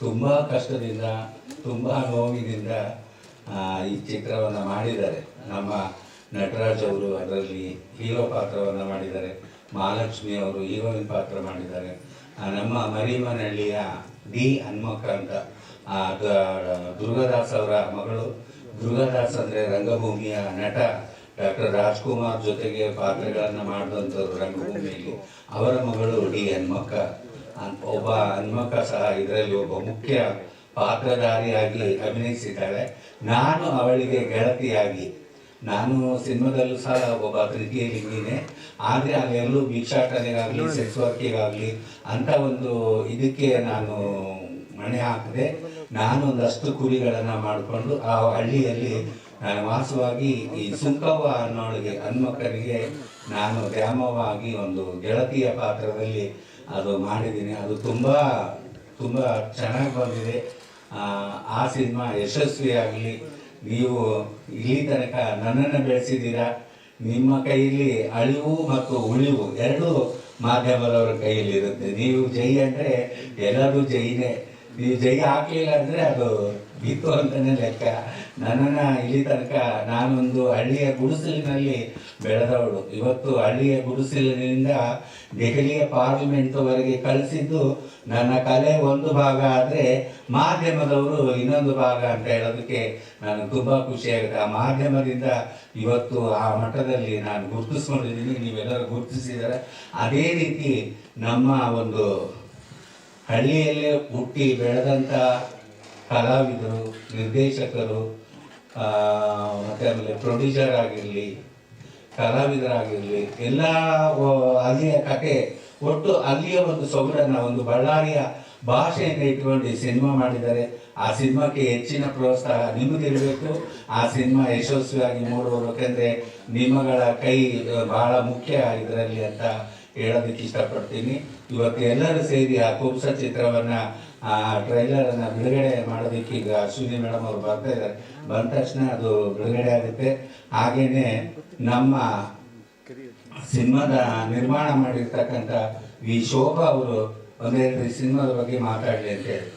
ತುಂಬ ಕಷ್ಟದಿಂದ, ತುಂಬ ನೋವಿನಿಂದ ಈ ಚಿತ್ರವನ್ನು ಮಾಡಿದ್ದಾರೆ. ನಮ್ಮ ನಟರಾಜ್ ಅವರು ಅದರಲ್ಲಿ ಹೀರೋ ಪಾತ್ರವನ್ನು ಮಾಡಿದ್ದಾರೆ. ಮಹಾಲಕ್ಷ್ಮಿ ಅವರು ಹೀರೋಯಿನ್ ಪಾತ್ರ ಮಾಡಿದ್ದಾರೆ. ನಮ್ಮ ಮರಿಮನಹಳ್ಳಿಯ ಡಿ ಹನ್ಮಕ್ಕ ಅಂತ ದುರ್ಗಾದಾಸ್ ಅವರ ಮಗಳು. ದುರ್ಗಾದಾಸ್ ಅಂದರೆ ರಂಗಭೂಮಿಯ ನಟ ಡಾಕ್ಟರ್ ರಾಜ್ಕುಮಾರ್ ಜೊತೆಗೆ ಪಾತ್ರಗಳನ್ನು ಮಾಡಿದಂಥವ್ರು ರಂಗಭೂಮಿಯಲ್ಲಿ. ಅವರ ಮಗಳು ಡಿ ಹನ್ಮಕ್ಕ ಒಬ್ಬ ಹನ್ಮಕ್ಕ ಸಹ ಇದರಲ್ಲಿ ಒಬ್ಬ ಮುಖ್ಯ ಪಾತ್ರಧಾರಿಯಾಗಿ ಅಭಿನಯಿಸಿದ್ದಾಳೆ. ನಾನು ಅವಳಿಗೆ ಗೆಳತಿಯಾಗಿ. ನಾನು ಸಿನಿಮಾದಲ್ಲೂ ಸಹ ಒಬ್ಬ ತೃತೀಯ ಇದ್ದೀನಿ ಆದರೆ ಅಲ್ಲೆಲ್ಲೂ ಭಿಕ್ಷಾಟನೆಗಾಗಲಿ ಸೆಕ್ಸ್ ವರ್ಕಿಗಾಗಲಿ ಅಂತ ಒಂದು ಇದಕ್ಕೆ ನಾನು ಮಣೆ ಹಾಕದೆ ನಾನು ಒಂದಷ್ಟು ಕುರಿಗಳನ್ನು ಮಾಡಿಕೊಂಡು ಆ ಹಳ್ಳಿಯಲ್ಲಿ ವಾಸವಾಗಿ ಈ ಸುಂಕವ್ವ ಅನ್ನೋಳಿಗೆ ಹನ್ಮಕ್ಕರಿಗೆ ನಾನು ಗ್ರಾಮವಾಗಿ ಒಂದು ಗೆಳತಿಯ ಪಾತ್ರದಲ್ಲಿ ಅದು ಮಾಡಿದ್ದೀನಿ. ಅದು ತುಂಬ ತುಂಬ ಚೆನ್ನಾಗಿ ಬಂದಿದೆ. ಆ ಸಿನಿಮಾ ಯಶಸ್ವಿಯಾಗಲಿ, ನೀವು ಇಲ್ಲಿ ತನಕ ನನ್ನನ್ನು ಬೆಳೆಸಿದ್ದೀರಾ? ನಿಮ್ಮ ಕೈಯಲ್ಲಿ ಅಳಿವು ಮತ್ತು ಉಳಿವು ಎರಡೂ ಮಾಧ್ಯಮದವರ ಕೈಯಲ್ಲಿರುತ್ತೆ. ನೀವು ಜೈ ಅಂದರೆ ಎಲ್ಲರೂ ಜೈನೇ. ನೀವು ಜೈ ಹಾಕಲಿಲ್ಲ ಅಂದರೆ ಅದು ಬಿತ್ತು ಅಂತಲೇ ಲೆಕ್ಕ. ನನ್ನನ್ನು ಇಲ್ಲಿ ತನಕ ನಾನೊಂದು ಹಳ್ಳಿಯ ಗುಡಿಸಲಿನಲ್ಲಿ ಬೆಳೆದವಳು. ಇವತ್ತು ಹಳ್ಳಿಯ ಗುಡಿಸಲಿನಿಂದ ದೆಹಲಿಯ ಪಾರ್ಲಿಮೆಂಟ್ವರೆಗೆ ಕಳಿಸಿದ್ದು ನನ್ನ ಕಲೆ ಒಂದು ಭಾಗ ಆದರೆ ಮಾಧ್ಯಮದವರು ಇನ್ನೊಂದು ಭಾಗ ಅಂತ ಹೇಳೋದಕ್ಕೆ ನಾನು ತುಂಬ ಖುಷಿಯಾಗುತ್ತೆ. ಆ ಮಾಧ್ಯಮದಿಂದ ಇವತ್ತು ಆ ಮಟ್ಟದಲ್ಲಿ ನಾನು ಗುರುತಿಸ್ಕೊಂಡಿದ್ದೀನಿ. ನೀವೆಲ್ಲರೂ ಗುರುತಿಸಿದರೆ ಅದೇ ರೀತಿ ನಮ್ಮ ಒಂದು ಹಳ್ಳಿಯಲ್ಲೇ ಹುಟ್ಟಿ ಬೆಳೆದಂಥ ಕಲಾವಿದರು, ನಿರ್ದೇಶಕರು ಮತ್ತೆ ಆಮೇಲೆ ಪ್ರೊಡ್ಯೂಸರ್ ಆಗಿರಲಿ, ಕಲಾವಿದರಾಗಿರಲಿ, ಎಲ್ಲ ಅಲ್ಲಿಯ ಕತೆ ಒಟ್ಟು ಅಲ್ಲಿಯ ಒಂದು ಸೊಗಡನ್ನು, ಒಂದು ಬಳ್ಳಾರಿಯ ಭಾಷೆಯನ್ನು ಇಟ್ಕೊಂಡು ಸಿನಿಮಾ ಮಾಡಿದ್ದಾರೆ. ಆ ಸಿನಿಮಾಕ್ಕೆ ಹೆಚ್ಚಿನ ಪ್ರೋತ್ಸಾಹ ನಿಮಗಿರಬೇಕು. ಆ ಸಿನಿಮಾ ಯಶಸ್ವಿಯಾಗಿ ಮೂಡುವರು ಯಾಕೆಂದ್ರೆ ನಿಮಗಳ ಕೈ ಬಹಳ ಮುಖ್ಯ ಇದರಲ್ಲಿ ಅಂತ ಹೇಳೋದಕ್ಕೆ ಇಷ್ಟಪಡ್ತೀನಿ. ಇವತ್ತು ಎಲ್ಲರೂ ಸೇರಿ ಆ ಕುಬ್ಸ ಚಿತ್ರವನ್ನ, ಆ ಟ್ರೈಲರ್ ಅನ್ನ ಬಿಡುಗಡೆ ಮಾಡೋದಕ್ಕೆ ಈಗ ಅಶ್ವಿನಿ ಮೇಡಮ್ ಅವರು ಬರ್ತಾ ಇದ್ದಾರೆ. ಬಂದ ತಕ್ಷಣ ಅದು ಬಿಡುಗಡೆ ಆಗುತ್ತೆ. ಹಾಗೇನೆ ನಮ್ಮ ಸಿನಿಮಾದ ನಿರ್ಮಾಣ ಮಾಡಿರ್ತಕ್ಕಂಥ ವಿ ಶೋಭಾ ಅವರು ಒಂದೆರಡು ಸಿನಿಮಾದ ಬಗ್ಗೆ ಮಾತಾಡಲಿ ಅಂತ ಹೇಳಿ.